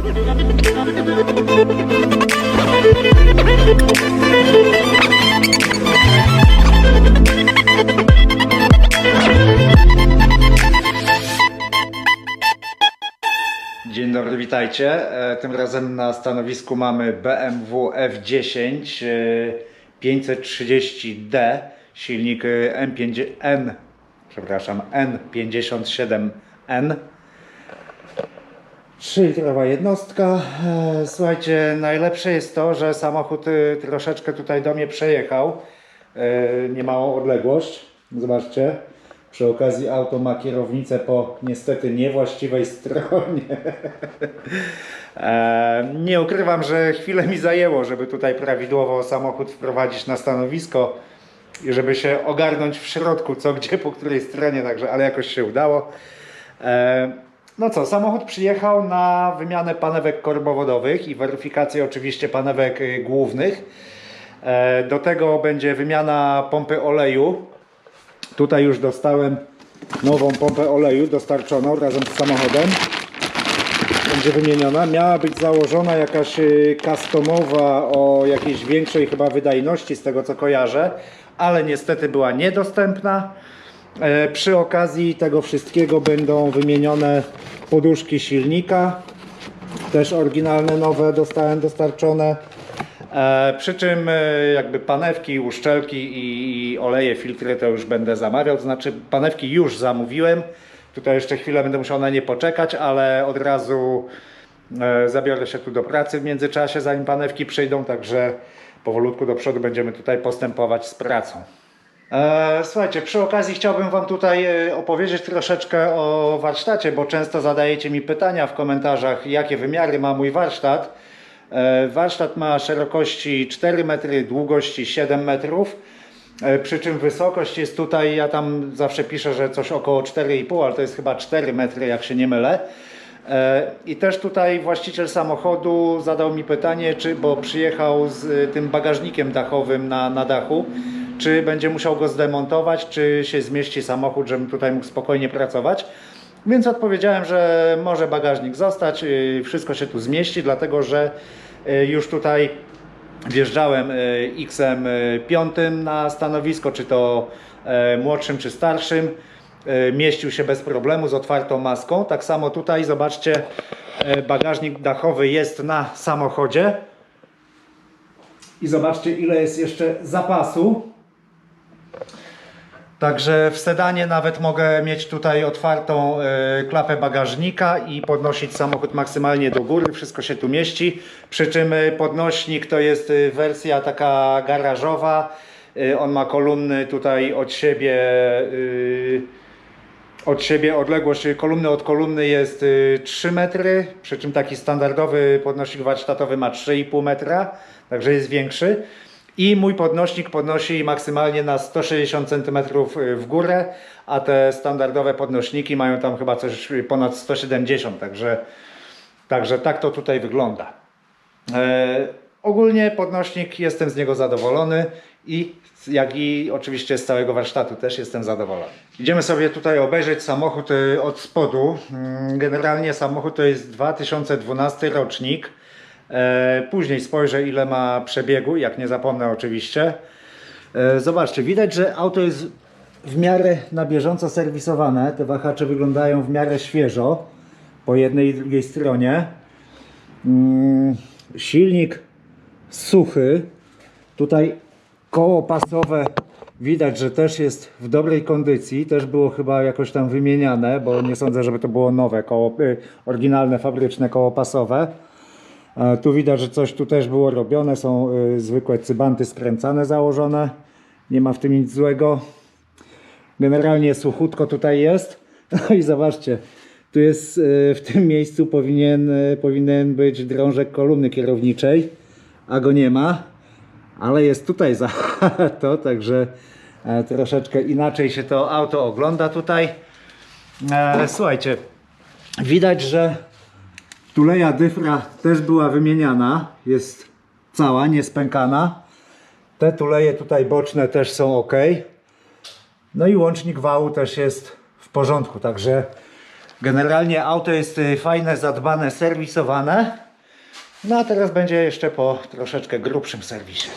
Dzień dobry, witajcie. E, Tym razem na stanowisku mamy BMW F10 e, 530D, silnik e, M5, N, przepraszam, N57N. 3-litrowa jednostka. E, Słuchajcie, najlepsze jest to, że samochód e, troszeczkę tutaj do mnie przejechał. E, Niemałą odległość. Zobaczcie. Przy okazji auto ma kierownicę po niestety niewłaściwej stronie. E, Nie ukrywam, że chwilę mi zajęło, żeby tutaj prawidłowo samochód wprowadzić na stanowisko i żeby się ogarnąć w środku, co gdzie, po której stronie, także, ale jakoś się udało. No co, samochód przyjechał na wymianę panewek korbowodowych i weryfikację oczywiście panewek y, głównych. E, Do tego będzie wymiana pompy oleju. Tutaj już dostałem nową pompę oleju dostarczoną razem z samochodem. Będzie wymieniona. Miała być założona jakaś y, customowa o jakiejś większej chyba wydajności z tego co kojarzę, ale niestety była niedostępna. E, Przy okazji tego wszystkiego będą wymienione poduszki silnika. Też oryginalne nowe dostałem dostarczone. E, przy czym e, jakby panewki, uszczelki i, oleje, filtry to już będę zamawiał. To znaczy panewki już zamówiłem. Tutaj jeszcze chwilę będę musiał na nie poczekać, ale od razu zabiorę się tu do pracy w międzyczasie, zanim panewki przyjdą, także powolutku do przodu będziemy tutaj postępować z pracą. E, Słuchajcie, przy okazji chciałbym Wam tutaj e, opowiedzieć troszeczkę o warsztacie, bo często zadajecie mi pytania w komentarzach, jakie wymiary ma mój warsztat. E, Warsztat ma szerokości 4 metry, długości 7 metrów. Przy czym wysokość jest tutaj, ja tam zawsze piszę, że coś około 4,5, ale to jest chyba 4 metry, jak się nie mylę. I też tutaj właściciel samochodu zadał mi pytanie, czy, bo przyjechał z tym bagażnikiem dachowym na, na dachu, czy będzie musiał go zdemontować, czy się zmieści samochód, żebym tutaj mógł spokojnie pracować. Więc odpowiedziałem, że może bagażnik zostać, y, wszystko się tu zmieści, dlatego że y, już tutaj wjeżdżałem y, XM5 na stanowisko, czy to e, młodszym, czy starszym. E, Mieścił się bez problemu z otwartą maską. Tak samo tutaj, zobaczcie, e, bagażnik dachowy jest na samochodzie. I zobaczcie, ile jest jeszcze zapasu. Także w sedanie nawet mogę mieć tutaj otwartą e, klapę bagażnika i podnosić samochód maksymalnie do góry. Wszystko się tu mieści. Przy czym e, podnośnik to jest e, wersja taka garażowa. On ma kolumny tutaj od siebie. od siebie odległość kolumny od kolumny jest y, 3 metry, przy czym taki standardowy podnośnik warsztatowy ma 3,5 metra, także jest większy. I mój podnośnik podnosi maksymalnie na 160 cm w górę, a te standardowe podnośniki mają tam chyba coś ponad 170, także, także tak to tutaj wygląda. E, ogólnie podnośnik jestem z niego zadowolony i jak i oczywiście z całego warsztatu też jestem zadowolony. Idziemy sobie tutaj obejrzeć samochód y, od spodu. Mm, Generalnie samochód to jest 2012 rocznik. E, Później spojrzę ile ma przebiegu, jak nie zapomnę oczywiście. E, Zobaczcie, widać, że auto jest w miarę na bieżąco serwisowane. Te wahacze wyglądają w miarę świeżo po jednej i drugiej stronie. Mm, Silnik suchy. Tutaj koło pasowe widać, że też jest w dobrej kondycji. Też było chyba jakoś tam wymieniane, bo nie sądzę, żeby to było nowe koło, y, oryginalne fabryczne koło pasowe. Tu widać, że coś tu też było robione. Są y, zwykłe cybanty skręcane, założone. Nie ma w tym nic złego. Generalnie suchutko tutaj jest. No i zobaczcie, tu jest y, w tym miejscu powinien, y, powinien być drążek kolumny kierowniczej, a go nie ma, ale jest tutaj za to, także e, troszeczkę inaczej się to auto ogląda tutaj. E, Słuchajcie, widać, że tuleja dyfra też była wymieniana, jest cała, niespękana. Te tuleje tutaj boczne też są ok. No i łącznik wału też jest w porządku, także Generalnie auto jest y, fajne, zadbane, serwisowane. No a teraz będzie jeszcze po troszeczkę grubszym serwisie.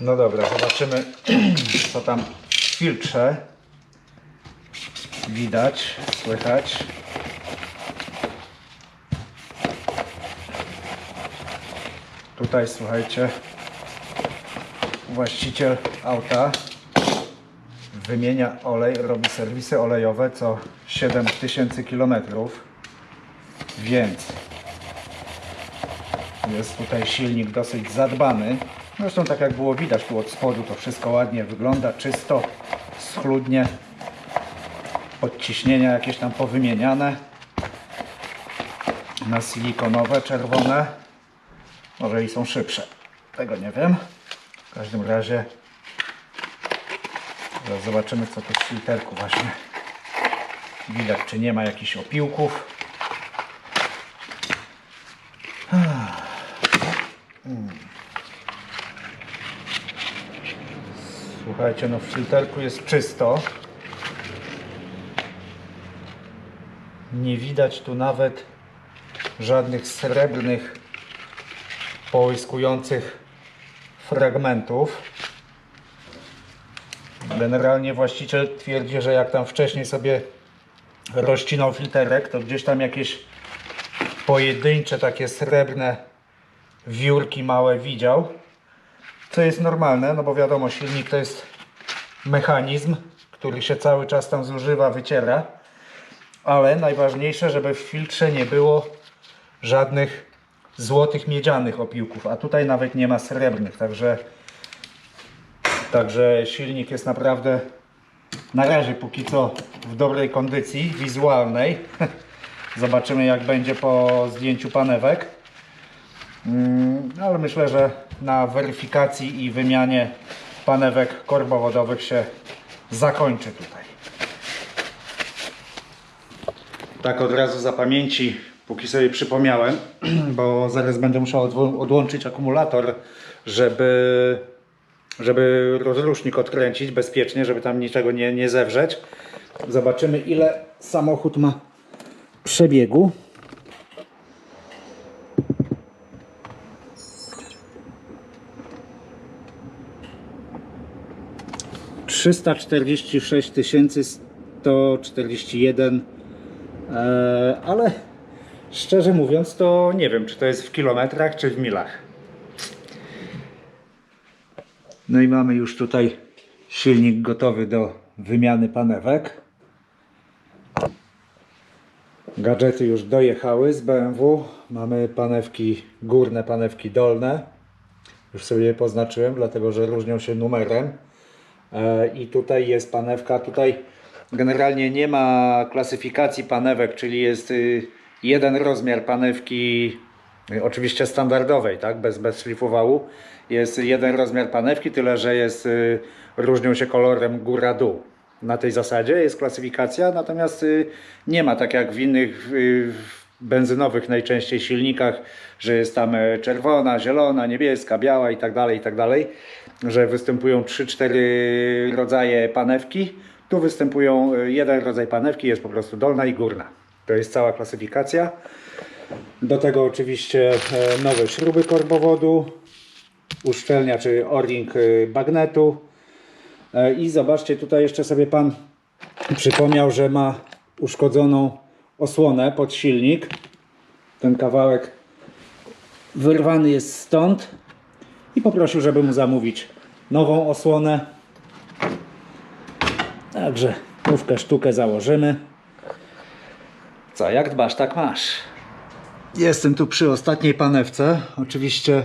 No dobra, zobaczymy co tam w filtrze widać, słychać. Tutaj słuchajcie, właściciel auta wymienia olej, robi serwisy olejowe co 7000 km. Więc jest tutaj silnik dosyć zadbany. Zresztą tak jak było widać tu od spodu to wszystko ładnie wygląda, czysto, schludnie. Podciśnienia jakieś tam powymieniane. Na silikonowe, czerwone. Może i są szybsze. Tego nie wiem. W każdym razie zaraz zobaczymy co tu w filterku właśnie widać, czy nie ma jakichś opiłków. Słuchajcie, no w filterku jest czysto. Nie widać tu nawet żadnych srebrnych, połyskujących fragmentów. Generalnie właściciel twierdzi, że jak tam wcześniej sobie rozcinał filterek, to gdzieś tam jakieś pojedyncze takie srebrne wiórki małe widział. Co jest normalne, no bo wiadomo, silnik to jest mechanizm, który się cały czas tam zużywa, wyciera. Ale najważniejsze, żeby w filtrze nie było żadnych złotych, miedzianych opiłków, a tutaj nawet nie ma srebrnych, także Także silnik jest naprawdę na razie póki co w dobrej kondycji wizualnej. Zobaczymy jak będzie po zdjęciu panewek. Mm, Ale myślę, że na weryfikacji i wymianie panewek korbowodowych się zakończy tutaj. Tak od razu za pamięci, póki sobie przypomniałem, bo zaraz będę musiał odłączyć akumulator, żeby żeby rozrusznik odkręcić bezpiecznie, żeby tam niczego nie, nie zewrzeć. Zobaczymy ile samochód ma przebiegu. Trzysta czterdzieści sześć tysięcy sto czterdzieści jeden, e, ale szczerze mówiąc to nie wiem czy to jest w kilometrach czy w milach. No i mamy już tutaj silnik gotowy do wymiany panewek. Gadżety już dojechały z BMW. Mamy panewki górne, panewki dolne. Już sobie je poznaczyłem, dlatego że różnią się numerem. E, I tutaj jest panewka. Tutaj generalnie nie ma klasyfikacji panewek, czyli jest y, jeden rozmiar panewki, y, oczywiście standardowej, tak? bez, bez szlifu wału. Jest jeden rozmiar panewki, tyle że jest, y, różnią się kolorem góra-dół. Na tej zasadzie jest klasyfikacja, natomiast y, nie ma tak jak w innych benzynowych najczęściej silnikach, że jest tam e, czerwona, zielona, niebieska, biała i tak dalej, i tak dalej, że występują 3-4 rodzaje panewki. Tu występują y, jeden rodzaj panewki, jest po prostu dolna i górna. To jest cała klasyfikacja. Do tego oczywiście e, nowe śruby korbowodu, uszczelnia czy o-ring y, bagnetu. E, I zobaczcie, tutaj jeszcze sobie pan przypomniał, że ma uszkodzoną osłonę pod silnik. Ten kawałek wyrwany jest stąd i poprosił, żeby mu zamówić nową osłonę. Także główkę sztukę założymy. Co, jak dbasz, tak masz. Jestem tu przy ostatniej panewce. Oczywiście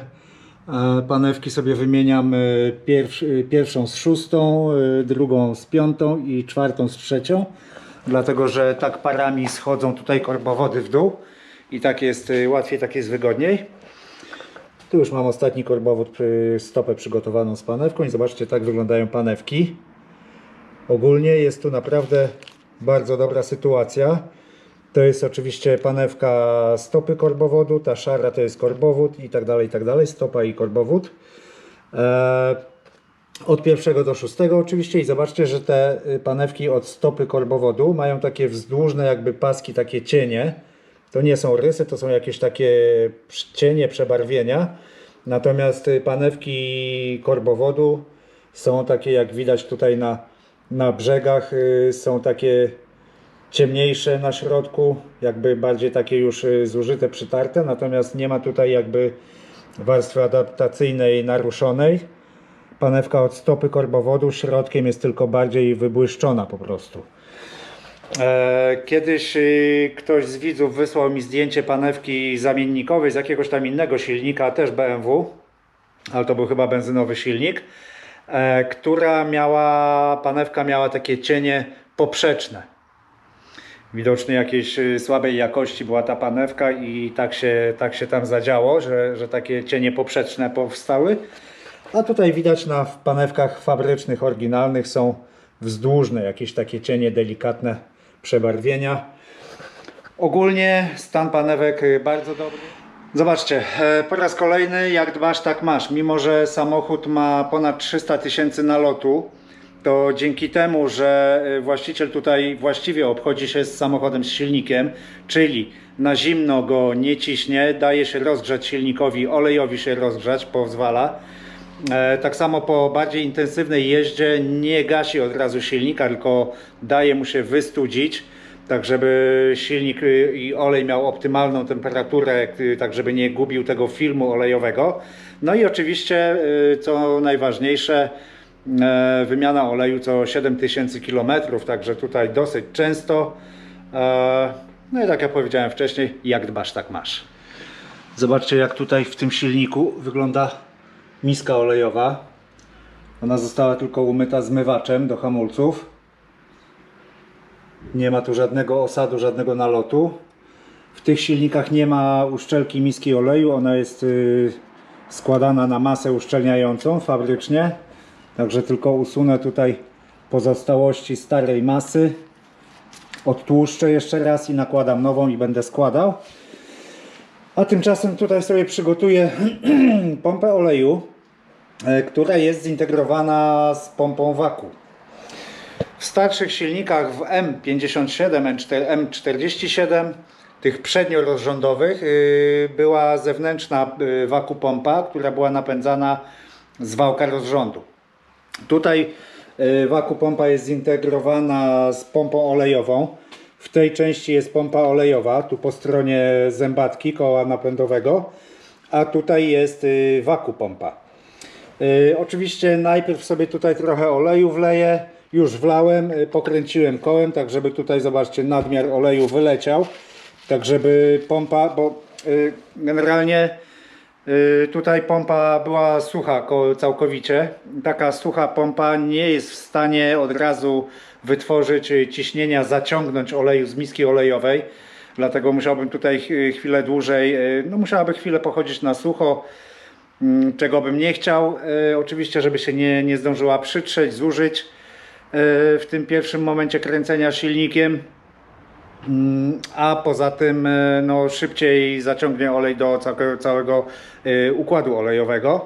e, panewki sobie wymieniam e, e, pierwszą z szóstą, drugą z piątą i czwartą z trzecią. Dlatego, że tak parami schodzą tutaj korbowody w dół i tak jest łatwiej, tak jest wygodniej. Tu już mam ostatni korbowód, stopę przygotowaną z panewką i zobaczcie, tak wyglądają panewki. Ogólnie jest tu naprawdę bardzo dobra sytuacja. To jest oczywiście panewka stopy korbowodu, ta szara to jest korbowód i tak dalej, i tak dalej, stopa i korbowód. E, Od pierwszego do szóstego oczywiście i zobaczcie, że te y, panewki od stopy korbowodu mają takie wzdłużne jakby paski, takie cienie. To nie są rysy, to są jakieś takie cienie, przebarwienia. Natomiast y, panewki korbowodu są takie jak widać tutaj na, na brzegach, y, są takie ciemniejsze na środku, jakby bardziej takie już y, zużyte, przytarte, natomiast nie ma tutaj jakby warstwy adaptacyjnej naruszonej. Panewka od stopy korbowodu środkiem jest tylko bardziej wybłyszczona po prostu. E, Kiedyś y, ktoś z widzów wysłał mi zdjęcie panewki zamiennikowej z jakiegoś tam innego silnika, też BMW, ale to był chyba benzynowy silnik, e, która miała, panewka miała takie cienie poprzeczne. Widocznie jakiejś y, słabej jakości była ta panewka i tak się, tak się tam zadziało, że, że takie cienie poprzeczne powstały. A tutaj widać na panewkach fabrycznych, oryginalnych są wzdłużne, jakieś takie cienie delikatne przebarwienia. Ogólnie stan panewek y, bardzo dobry. Zobaczcie, e, po raz kolejny jak dbasz tak masz. Mimo, że samochód ma ponad 300 tysięcy nalotu, to dzięki temu, że y, właściciel tutaj właściwie obchodzi się z samochodem z silnikiem, czyli na zimno go nie ciśnie, daje się rozgrzać silnikowi, olejowi się rozgrzać, pozwala. E, Tak samo po bardziej intensywnej jeździe nie gasi od razu silnika, tylko daje mu się wystudzić, tak żeby silnik y, i olej miał optymalną temperaturę, y, tak żeby nie gubił tego filmu olejowego. No i oczywiście, co najważniejsze, wymiana oleju co 7000 km, także tutaj dosyć często. E, No i tak jak powiedziałem wcześniej, jak dbasz, tak masz. Zobaczcie jak tutaj w tym silniku wygląda miska olejowa. Ona została tylko umyta zmywaczem do hamulców. Nie ma tu żadnego osadu, żadnego nalotu. W tych silnikach nie ma uszczelki miski oleju. Ona jest y, składana na masę uszczelniającą fabrycznie. Także tylko usunę tutaj pozostałości starej masy. Odtłuszczę jeszcze raz i nakładam nową i będę składał. A tymczasem tutaj sobie przygotuję pompę oleju, e, która jest zintegrowana z pompą waku. W starszych silnikach w M57, M47, tych przedniorozrządowych, yy, była zewnętrzna yy, waku pompa, która była napędzana z wałka rozrządu. Tutaj y, waku pompa jest zintegrowana z pompą olejową. W tej części jest pompa olejowa, tu po stronie zębatki koła napędowego, a tutaj jest y, waku pompa. Y, Oczywiście najpierw sobie tutaj trochę oleju wleję, już wlałem, pokręciłem kołem, tak żeby tutaj zobaczcie nadmiar oleju wyleciał, tak żeby pompa, bo generalnie Tutaj pompa była sucha ko- całkowicie. Taka sucha pompa nie jest w stanie od razu wytworzyć y, ciśnienia, zaciągnąć oleju z miski olejowej. Dlatego musiałbym tutaj ch- chwilę dłużej, y, no musiałaby chwilę pochodzić na sucho, mm, czego bym nie chciał. Y, Oczywiście, żeby się nie, nie zdążyła przytrzeć, zużyć y, w tym pierwszym momencie kręcenia silnikiem. Mm, A poza tym e, no, szybciej zaciągnie olej do całego, całego układu olejowego.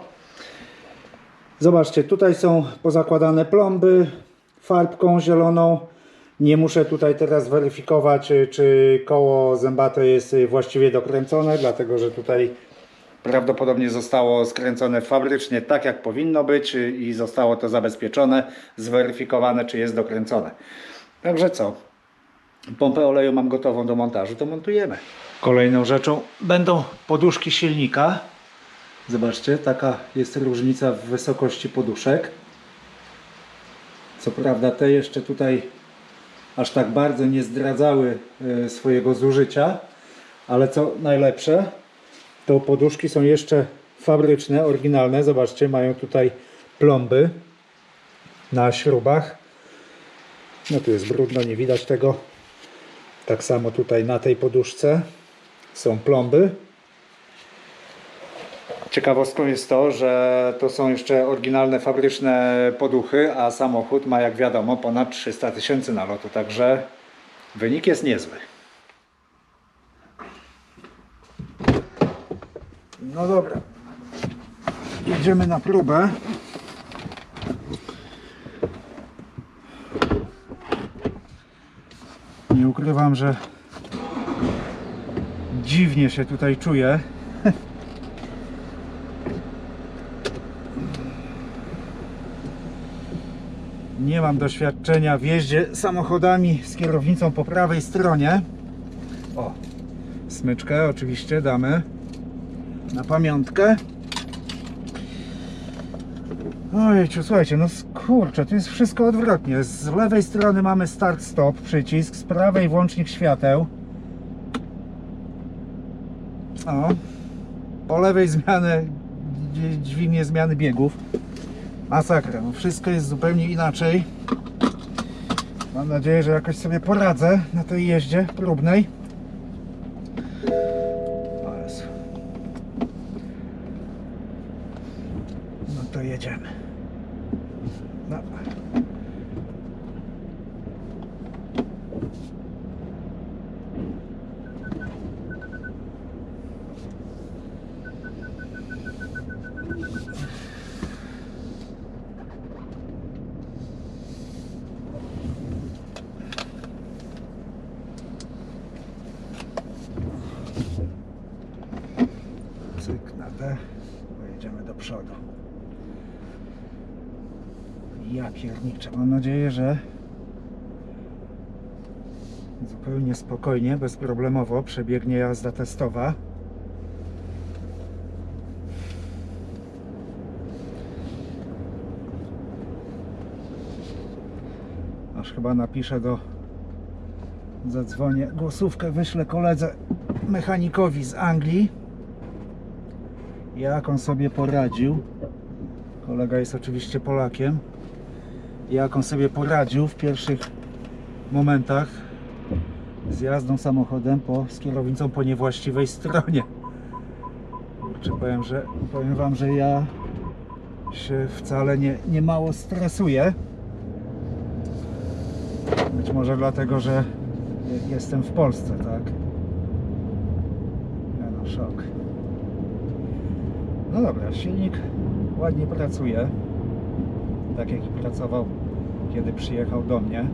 Zobaczcie, tutaj są pozakładane plomby farbką zieloną. Nie muszę tutaj teraz weryfikować, e, czy koło zębate jest e, właściwie dokręcone, dlatego że tutaj prawdopodobnie zostało skręcone fabrycznie tak, jak powinno być i zostało to zabezpieczone, zweryfikowane, czy jest dokręcone. Także co? Pompę oleju mam gotową do montażu, to montujemy. Kolejną rzeczą będą poduszki silnika. Zobaczcie, taka jest różnica w wysokości poduszek. Co prawda te jeszcze tutaj aż tak bardzo nie zdradzały e, swojego zużycia, ale co najlepsze, to poduszki są jeszcze fabryczne, oryginalne. Zobaczcie, mają tutaj plomby na śrubach. No tu jest brudno, nie widać tego. Tak samo tutaj na tej poduszce są plomby. Ciekawostką jest to, że to są jeszcze oryginalne fabryczne poduchy, a samochód ma jak wiadomo ponad 300 tysięcy nalotu, także wynik jest niezły. No dobra, jedziemy na próbę. Ukrywam, że dziwnie się tutaj czuję. Nie mam doświadczenia w jeździe samochodami z kierownicą po prawej stronie. O, smyczkę oczywiście damy na pamiątkę. Ojciu, słuchajcie, no kurczę, tu jest wszystko odwrotnie. Z lewej strony mamy start-stop, przycisk, z prawej włącznik świateł. O, po lewej zmiany, dź- dźwignię zmiany biegów. Masakra, no wszystko jest zupełnie inaczej. Mam nadzieję, że jakoś sobie poradzę na tej jeździe próbnej. No to jedziemy. No. Cyk na D. Pojedziemy do przodu. Ja Mam nadzieję, że zupełnie spokojnie, bezproblemowo przebiegnie jazda testowa. Aż chyba napiszę do zadzwonię głosówkę, wyślę koledze mechanikowi z Anglii jak on sobie poradził. Kolega jest oczywiście Polakiem. Jak on sobie poradził w pierwszych momentach z jazdą samochodem po, z kierownicą po niewłaściwej stronie. Kurczę, powiem, że, powiem Wam, że ja się wcale nie, nie mało stresuję. Być może dlatego, że je- jestem w Polsce, tak? Nie no, szok. No dobra, silnik ładnie pracuje. Tak jak i pracował, kiedy przyjechał do mnie.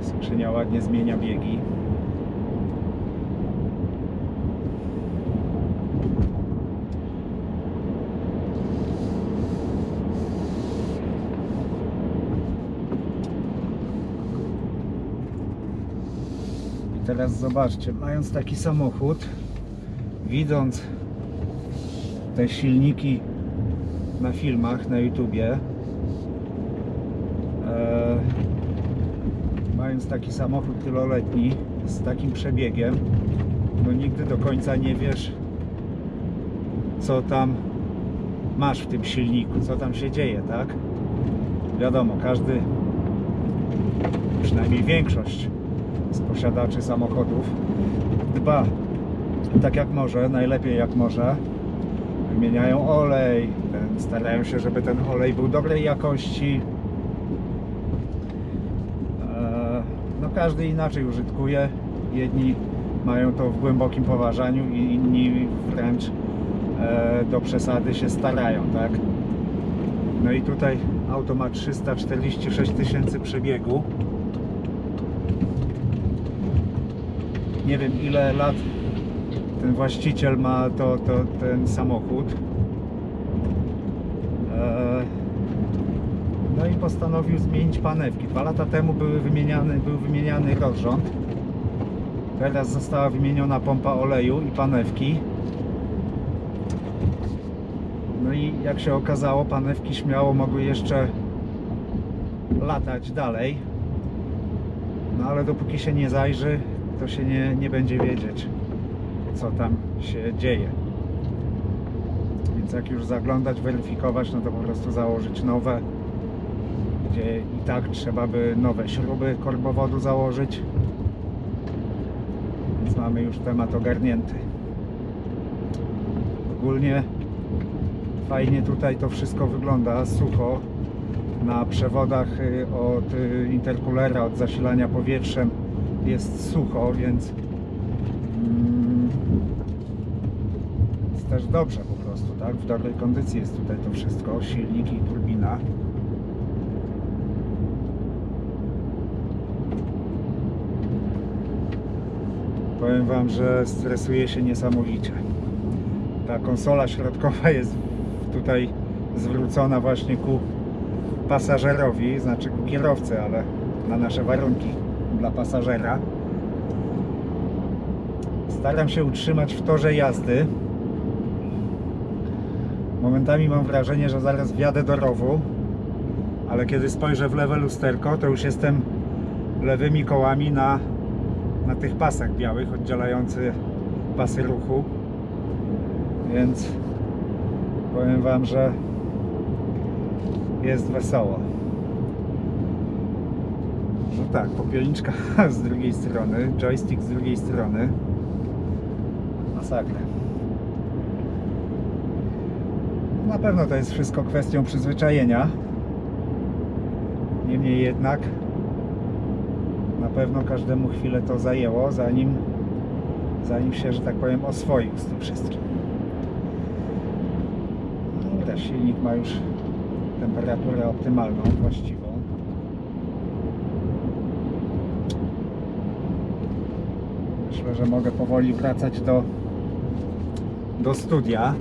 Skrzynia ładnie zmienia biegi. Teraz zobaczcie, mając taki samochód, widząc te silniki na filmach na YouTubie, e, mając taki samochód tyloletni z takim przebiegiem, no nigdy do końca nie wiesz, co tam masz w tym silniku, co tam się dzieje, tak? Wiadomo, każdy, przynajmniej większość z posiadaczy samochodów dba tak jak może, najlepiej jak może. Wymieniają olej, starają się, żeby ten olej był dobrej jakości. E, No każdy inaczej użytkuje. Jedni mają to w głębokim poważaniu i inni wręcz e, do przesady się starają, tak? No i tutaj auto ma 346 tysięcy przebiegu. Nie wiem ile lat ten właściciel ma to, to, ten samochód. Eee, No i postanowił zmienić panewki. Dwa lata temu były wymieniany, był wymieniany rozrząd. Teraz została wymieniona pompa oleju i panewki. No i jak się okazało, panewki śmiało mogły jeszcze latać dalej. No ale dopóki się nie zajrzy, to się nie, nie będzie wiedzieć, co tam się dzieje. Więc jak już zaglądać, weryfikować, no to po prostu założyć nowe, gdzie i tak trzeba by nowe śruby korbowodu założyć. Więc mamy już temat ogarnięty. Ogólnie fajnie tutaj to wszystko wygląda, sucho. Na przewodach y, od y, interkulera, od zasilania powietrzem jest sucho, więc mm, jest też dobrze po prostu, tak? W dobrej kondycji jest tutaj to wszystko, silnik i turbina. Powiem Wam, że stresuje się niesamowicie. Ta konsola środkowa jest tutaj zwrócona właśnie ku pasażerowi, znaczy ku kierowcy, ale na nasze warunki dla pasażera. Staram się utrzymać w torze jazdy. Momentami mam wrażenie, że zaraz wjadę do rowu, ale kiedy spojrzę w lewe lusterko, to już jestem lewymi kołami na, na tych pasach białych oddzielających pasy ruchu. Więc powiem Wam, że jest wesoło. Tak, popielniczka z drugiej strony, joystick z drugiej strony. Masakra. Na pewno to jest wszystko kwestią przyzwyczajenia. Niemniej jednak na pewno każdemu chwilę to zajęło, zanim, zanim się, że tak powiem, oswoił z tym wszystkim. No, też silnik ma już temperaturę optymalną, właściwą. Myślę, że mogę powoli wracać do, do studia.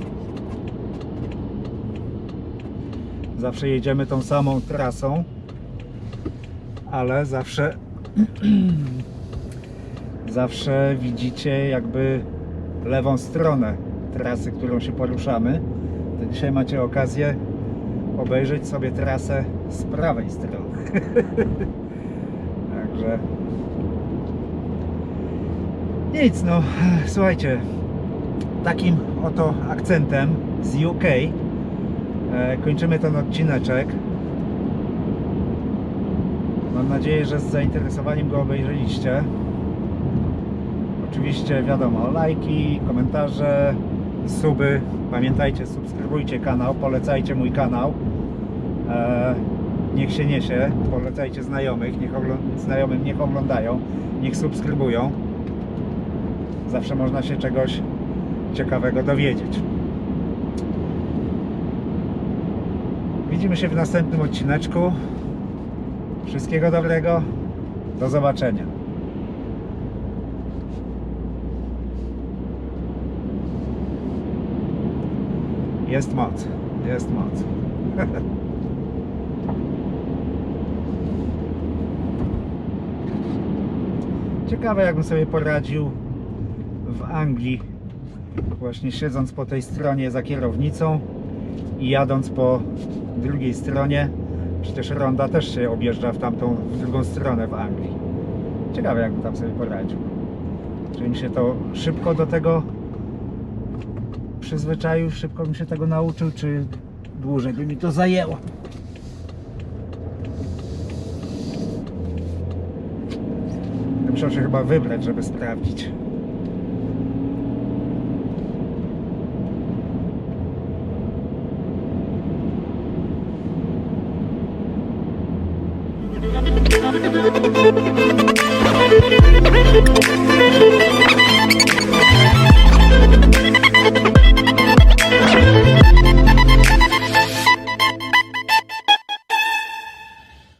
Zawsze jedziemy tą samą trasą, ale zawsze zawsze widzicie jakby lewą stronę trasy, którą się poruszamy. To dzisiaj macie okazję obejrzeć sobie trasę z prawej strony. Także nic, no słuchajcie, takim oto akcentem z UK e, kończymy ten odcineczek. Mam nadzieję, że z zainteresowaniem go obejrzeliście. Oczywiście wiadomo, lajki, komentarze, suby. Pamiętajcie, subskrybujcie kanał, polecajcie mój kanał. E, niech się niesie, polecajcie znajomych, niech znajomym niech oglądają, niech subskrybują. Zawsze można się czegoś ciekawego dowiedzieć. Widzimy się w następnym odcineczku. Wszystkiego dobrego. Do zobaczenia. Jest moc. Jest moc. Ciekawe jakbym sobie poradził w Anglii właśnie siedząc po tej stronie za kierownicą i jadąc po drugiej stronie przecież ronda też się objeżdża w tamtą, w drugą stronę w Anglii. Ciekawe jakbym tam sobie poradził. Czy mi się to szybko do tego przyzwyczaił, szybko bym się tego nauczył, czy dłużej by mi to zajęło? Muszę się chyba wybrać, żeby sprawdzić.